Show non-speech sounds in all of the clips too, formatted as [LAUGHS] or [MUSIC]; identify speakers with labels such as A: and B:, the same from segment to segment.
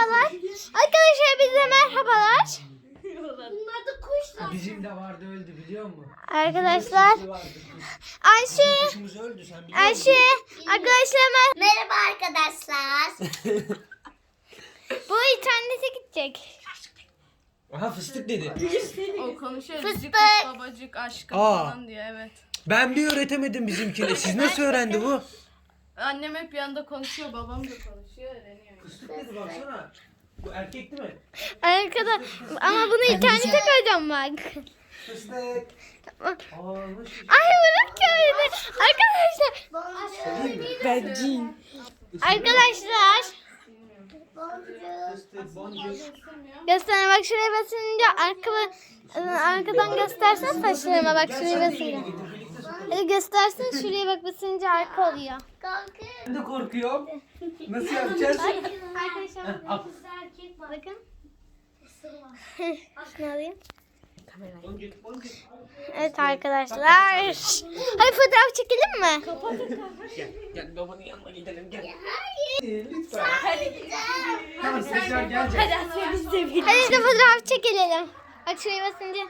A: merhabalar. Arkadaşlar bize merhabalar.
B: Bunlar da kuşlar.
C: Bizim de vardı öldü biliyor musun?
A: Arkadaşlar. Ayşe,
C: Kuşumuz öldü sen biliyor
A: Ayşe, arkadaşlar mer-
B: Merhaba arkadaşlar. [LAUGHS]
A: bu internete gidecek.
C: Aha fıstık dedi.
D: O konuşuyor.
A: Fıstık.
D: Fıstık. babacık aşkım
C: Aa.
D: falan diyor evet.
C: Ben bir öğretemedim bizimkine. Siz nasıl öğrendi bu?
D: Annem hep yanında konuşuyor, babam da konuşuyor, öğreniyor.
C: Fıstık dedi baksana. Bu erkek değil mi?
A: Arkadaş ama bunu internete koyacağım bak.
C: Fıstık.
A: Ay bırak öyle. Arkadaşlar,
C: Ben cin.
A: arkadaşlar.
C: Fıstık, boncuk.
A: Göster bak şuraya basınca arka, arkadan göstersen saçlarıma bak şuraya basınca. Hadi göstersin şuraya bak basınca arka oluyor.
C: Ben de korkuyorum. [LAUGHS] Nasıl yapacağız? [LAUGHS]
A: Arkadaşlar
C: al.
A: bakın. Şunu [LAUGHS] alayım.
C: Boncuk, boncuk.
A: Evet arkadaşlar. Hadi fotoğraf çekelim mi?
C: Gel, gel babanın yanına gidelim gel. Lütfen. Tamam tekrar geleceğiz.
A: Hadi de fotoğraf çekelim. Bak şuraya basınca.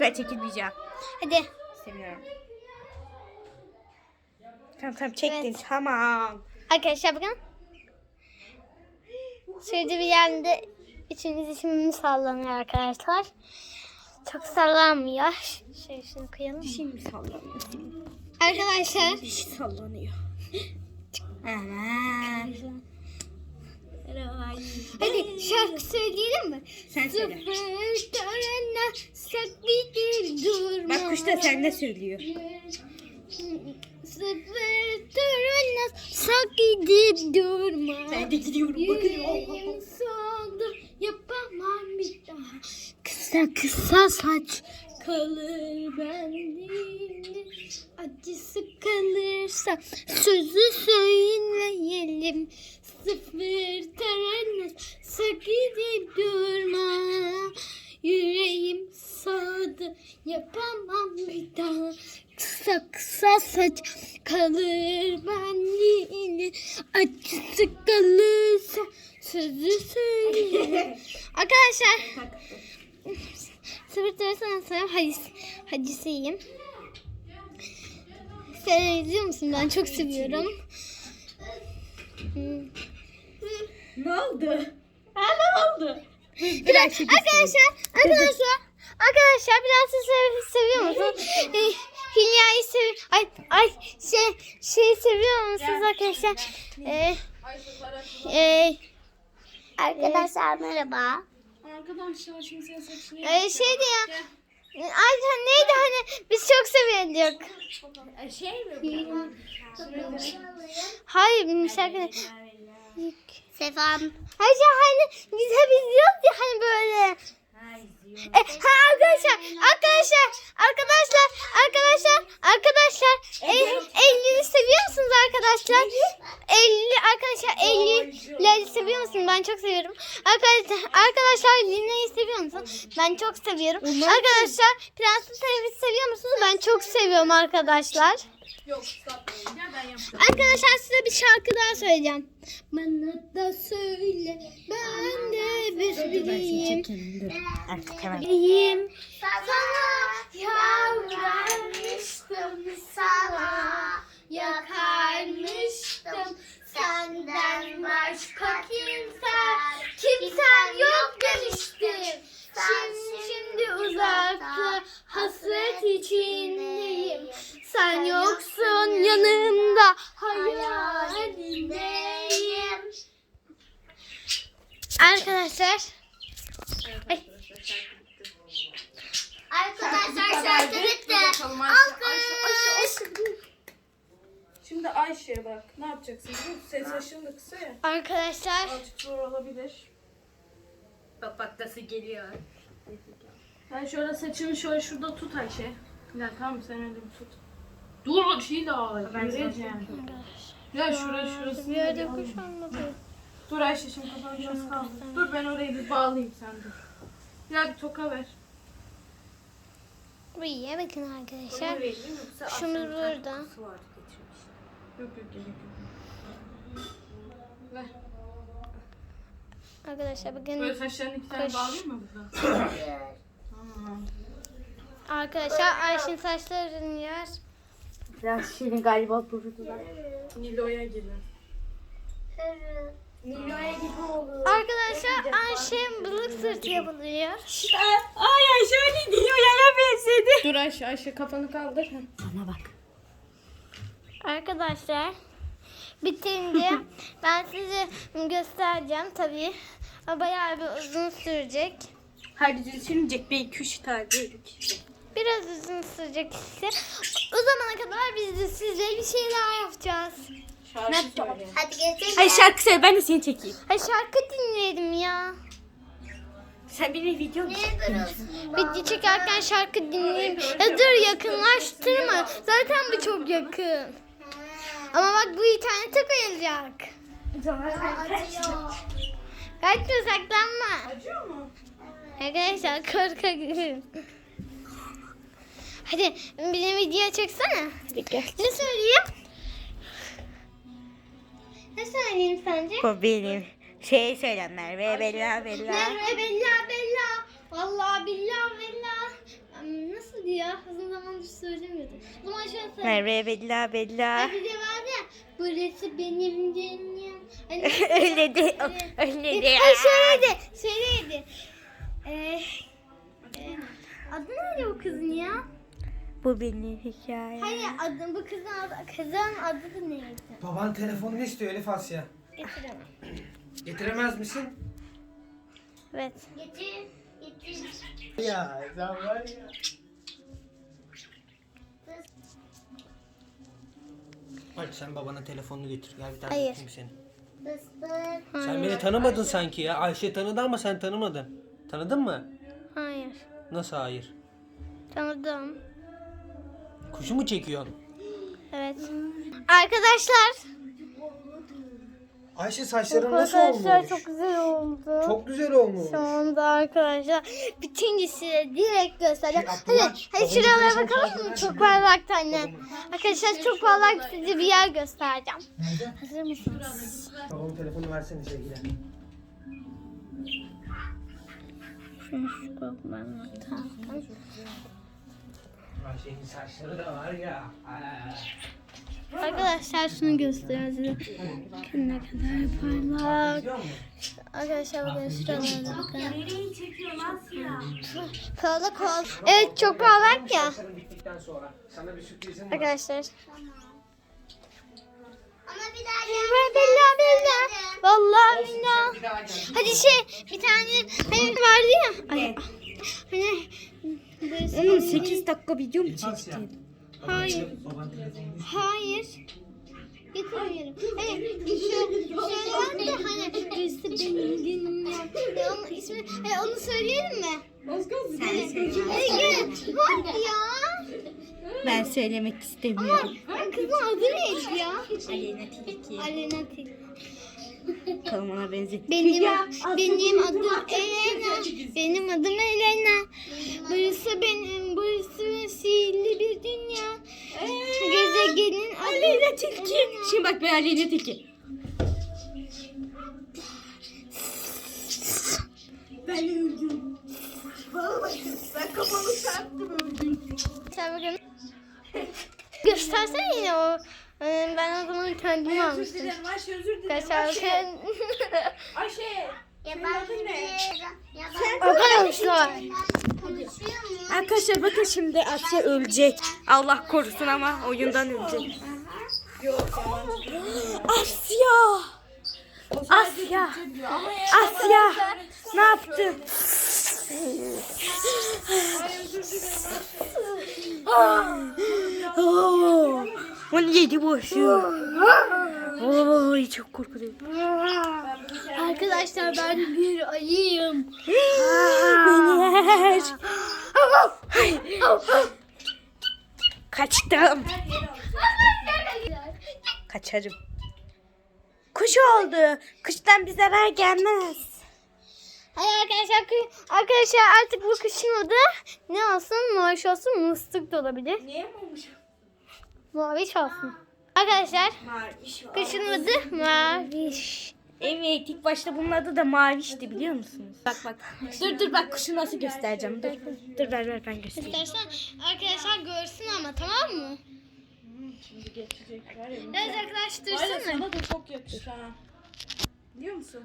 E: Ben çekilmeyeceğim.
A: Hadi.
E: Seviyorum. Tamam tamam çektin
A: Evet.
E: tamam.
A: Arkadaşlar bakın. Şurada bir yerde içimiz içimiz sallanıyor arkadaşlar. Çok sallanmıyor. Şöyle şunu koyalım.
E: Şimdi sallanıyor.
A: Arkadaşlar.
E: Bir şey sallanıyor. Aman.
A: Hadi şarkı söyleyelim mi?
E: Sen söyle.
A: Sıfır törene saklidir
E: kuş da sende söylüyor.
A: Sıfır törene saklidir durma.
E: Ben de gidiyorum
A: Yüreğim soldu yapamam bir daha. Kısa kısa saç kalır bende. Acısı kalırsa sözü söyleyelim. Sıfır terennet sakidip durma. Yüreğim soldu yapamam. Kısa kısa saç kalır bende. Acısı kalırsa sözü söyleyelim. [LAUGHS] Arkadaşlar Sıfır terennet sana hadis, hadisiyim. Sen izliyor musun? Ben çok seviyorum.
E: Ne oldu?
A: Bir dakika, arkadaşlar, arkadaşlar, arkadaşlar biraz siz sev- seviyor musunuz? [LAUGHS] Ee, Hilya'yı sev, ay, ay, şey, şey seviyor musunuz arkadaşlar? Ee, e,
B: Arkadaşlar merhaba.
D: Arkadaşlar şimdi sen saçını
A: e, şeydi ya, ay neydi hani biz çok seviyorduk.
D: Şey mi
A: Hayır, şarkı.
B: Sefam.
A: Hayır hani biz hep izliyoruz ya hani böyle. E, ha arkadaşlar, arkadaşlar, arkadaşlar, arkadaşlar, arkadaşlar, el, elini seviyor musunuz arkadaşlar? Elli arkadaşlar, ellileri seviyor musunuz? Ben çok seviyorum. Arkadaşlar, arkadaşlar Lina'yı seviyor musunuz? Ben çok seviyorum. Arkadaşlar, Prenses Elif'i seviyor musunuz? Ben çok seviyorum arkadaşlar.
D: Yok, satmayın. Gel ben yapacağım.
A: Arkadaşlar size bir şarkı daha söyleyeceğim. Bana da söyle, ben de üzüleyim.
E: Artık hemen.
A: Bileyim.
B: Sana yalvarmıştım sana. Yakarmıştım senden başka kimsen. Kimsen yok demiştim.
A: Şimdi, şimdi uzakta hasret içindeyim. Sen yoksun yanımda hayalimdeyim. Arkadaşlar. Ay.
B: Arkadaşlar şarkı bitti. Alkış.
D: Şimdi Ayşe bak ne yapacaksın? Bu ses aşın da kısa ya.
A: Arkadaşlar.
D: Azıcık zor olabilir.
E: Bak bak nasıl geliyor.
D: Sen şöyle saçını şöyle şurada tut Ayşe. Ya tamam sen öyle bir tut. Dur şey daha yürüyeceğim. Ya şurası şurası.
A: Bir yerde kuş.
D: Dur Ayşe şimdi kafanı biraz kaldır. Dur ben orayı bir bağlayayım sen dur. Ya bir toka ver.
A: Buraya bakın arkadaşlar.
E: Aslı'nın
A: burada.
E: Kokusu vardı getirmiş.
D: Yok yok gerek yok. Ver.
A: Arkadaşlar
D: Böyle
A: bakın
D: saçlarını iki tane
A: Kaş.
D: bağlayayım mı burada? [COUGHS] Tamam.
A: arkadaşlar Ayşe'nin saçlarını yer.
E: Biraz şirin galiba durdular.
D: Nilo'ya gidin.
B: Nilo'ya gibi olur.
A: Arkadaşlar Ayşe balık sırtı yapılıyor.
E: Ay ay şöyle diyor yaya benzedi.
D: Dur Ayşe, Ayşe kafanı kaldır.
E: Bana bak.
A: Arkadaşlar bitince [LAUGHS] ben size göstereceğim tabii. Ama Bayağı bir uzun sürecek.
E: Hadi düşünecek bir iki üç tane dedik.
A: Biraz uzun sürecek işte. O zamana kadar biz de sizle bir şeyler yapacağız.
D: Şarkı söyle.
B: Hadi geçelim.
E: Hadi şarkı söyle ben de seni çekeyim.
A: Ha şarkı dinleyelim ya.
E: Sen benim video mu?
A: Video çekerken şarkı dinleyeyim. Ya dur yakınlaştırma. Zaten bu çok yakın. Ama bak bu internete koyulacak.
B: Acıyor.
A: Kaçma saklanma.
D: Acıyor mu?
A: Arkadaşlar korka girin. Hadi benim video çeksene. Ne söyleyeyim? Ne söyleyeyim sence?
E: Bu benim. Şey söylenler ve bella bella.
A: Merve bella bella. Vallahi billah bella. Hmm, Nasıl diyor? Uzun zamandır söylemiyordum. Zaman şöyle söyle.
E: Merve bella bella.
A: Bir de var ya. Burası benim dünyam. Hani, [LAUGHS]
E: öyle de [LAUGHS] öyle de.
A: Ay şöyleydi. Şöyleydi. Ee, e, adı neydi o kızın ya?
E: Bu benim hikayem.
A: Hayır adı bu kızın adı, kızın adı da neydi?
C: Baban telefonunu istiyor Elif Asya.
A: Getiremem.
C: Getiremez misin?
A: Evet.
B: Getir. Getir.
C: Ya sen var ya. Hadi sen babana telefonunu getir. Gel bir tane
A: Hayır.
C: öpeyim seni. Sen beni tanımadın sanki ya. Ayşe tanıdı ama sen tanımadın. Tanıdın mı?
A: Hayır.
C: Nasıl hayır?
A: Tanıdım.
C: Kuşu mu çekiyorsun?
A: Evet. Arkadaşlar.
C: Ayşe saçların
A: Arkadaşlar çok güzel oldu.
C: Çok güzel olmuş.
A: Sonunda arkadaşlar bütün size direkt göstereceğim.
C: Şey,
A: Hadi,
C: Abdullah,
A: hadi şuralara
C: telefonu
A: bakalım mı? Çok parlak annem. Arkadaşlar çok parlak size bir yer göstereceğim. Hazır mısınız?
C: Babamın telefonu versene sevgili.
A: Şunu şu taktım.
C: Ayşe'nin saçları da var ya.
A: Arkadaşlar şunu göstereyim size. Ne kadar parlak. Arkadaşlar bakın şuralara bakın. Kola kol. Evet çok parlak ya. Arkadaşlar.
B: Ama bir daha
A: bella. Vallahi billah. Hadi şey bir tane hani vardı ya. Ay, hani burası-
E: Onun 8 dakika video mu çektin?
A: Hayır. Hayır. Getirmiyorum. Hani şu şöyle var ya hani birisi benim ya. Ya Onun ismi hani onu söyleyelim mi?
E: Sen söyle.
A: Hadi ya.
E: Ben söylemek istemiyorum.
A: Ama kızın adı neydi ya?
E: Aleyna Tilki.
A: Alena Til.
E: Bakalım ona benzetti.
A: Benim benim adım Elena. Benim adım
E: Şimdi bak ben Aleyna Tilki. Ben öldüm. Vallahi ben kafamı çarptım öldüm.
A: Sen bakın. Göstersene yine o. Ee, Ben o zaman kendimi almıştım.
D: Ayşe özür dilerim.
A: Arkadaşlar bakın.
D: Ayşe.
B: yabancı yabancı
A: Arkadaşlar.
B: konuşuyor mu?
E: Arkadaşlar bakın şimdi Asya ölecek. Allah korusun ama oyundan ölecek. Asya! Asya! Asya! Ne yaptın? Oh, 17 başı. Oy çok korkuyorum.
A: Arkadaşlar ben bir ayıyım.
E: Beni Kaçtım. Kaçarım. Kuş oldu. Kuştan bir zarar gelmez.
A: Hayır arkadaşlar, arkadaşlar artık bu kışın adı ne olsun? Maviş olsun, mıstık da olabilir.
D: Niye bulmuş?
A: Maviş olsun. Arkadaşlar
E: Maviş
A: kışın adı maviş.
E: Evet ilk başta bunun adı da Maviş'ti biliyor musunuz? Bak bak. Dur dur bak kuşu nasıl göstereceğim. Dur. Dur ver ver ben göstereyim.
A: İstersen arkadaşlar görsün ama tamam mı?
D: Şimdi geçecek var ya.
A: Biraz
D: Var ya
A: yaklaştırsana.
D: sana da çok yakışır ha. Biliyor musun?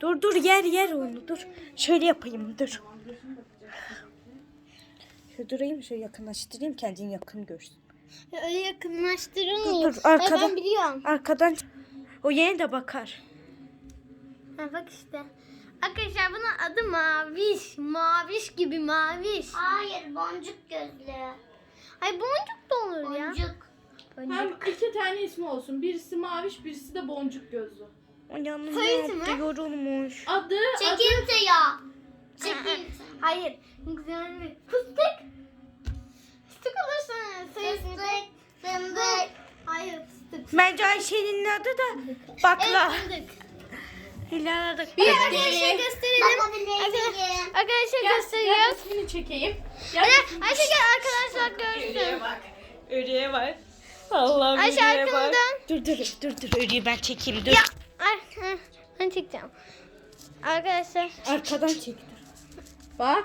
E: Dur dur yer yer onu dur. Şöyle yapayım dur. Şöyle durayım şöyle yakınlaştırayım kendini yakın görsün.
A: Öyle yakınlaştırılmıyor.
E: Dur, dur, arkada.
A: Ben biliyorum.
E: Arkadan o yine de bakar.
A: Ha, bak işte. Arkadaşlar bunun adı Maviş. Maviş gibi Maviş.
B: Hayır boncuk gözlü.
A: Ay boncuk da olur ya.
B: Boncuk.
D: Hem iki tane ismi olsun. Birisi maviş, birisi de boncuk gözlü.
E: O yanına
A: Soyisim
E: yaptı yorulmuş.
D: Adı, adı
B: Çekimse ya. Çekimse.
A: Hayır. Güzel bir fıstık. Fıstık olursa sayısını.
B: Fıstık. Fındık.
A: Hayır fıstık.
E: Bence Ayşe'nin adı da bakla.
A: Evet fındık.
E: Hilal'a da
A: Bir arkadaşlar gösterelim.
B: Bakabilirim.
A: Arkadaşlar
D: Gel,
A: gösteriyoruz.
D: gel ismini çekeyim. Gel.
A: Hadi Ayşe gel arkadaşlar görsün.
C: bak.
E: Örüye bak. Allah'ım
A: arkanı
E: bak.
A: dön.
E: Dur dur dur dur örüyü ben çekeyim dur.
A: Ya. Ay, hı, ben çekeceğim. Arkadaşlar.
E: Arkadan çektir.
D: Bak.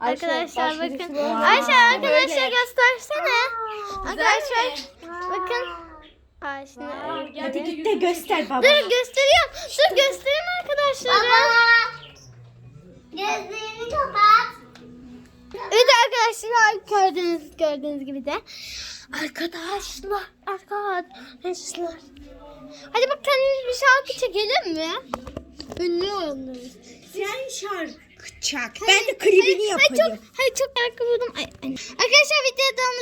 A: Arkadaşlar
D: Ayşe,
A: bakın.
D: Wow.
A: Ayşe arkadaşlar
D: Böyle.
A: göstersene. Arkadaşlar bakın. Ay şimdi.
D: Aa, gel,
E: Hadi git de göster baba.
A: Dur gösteriyorum. Dur göstereyim arkadaşlara.
B: Baba. Gözlerini kapat.
A: Evet arkadaşlar gördüğünüz gördüğünüz gibi de arkadaşlar arkadaşlar. Hadi bak kendimiz bir şarkı çekelim mi? Ünlü oyunlarız.
E: Sen şarkı çak. Ben de klibini
A: Ay
E: yapayım.
A: çok, hayır çok şarkı buldum. Ay, ay. Arkadaşlar videodan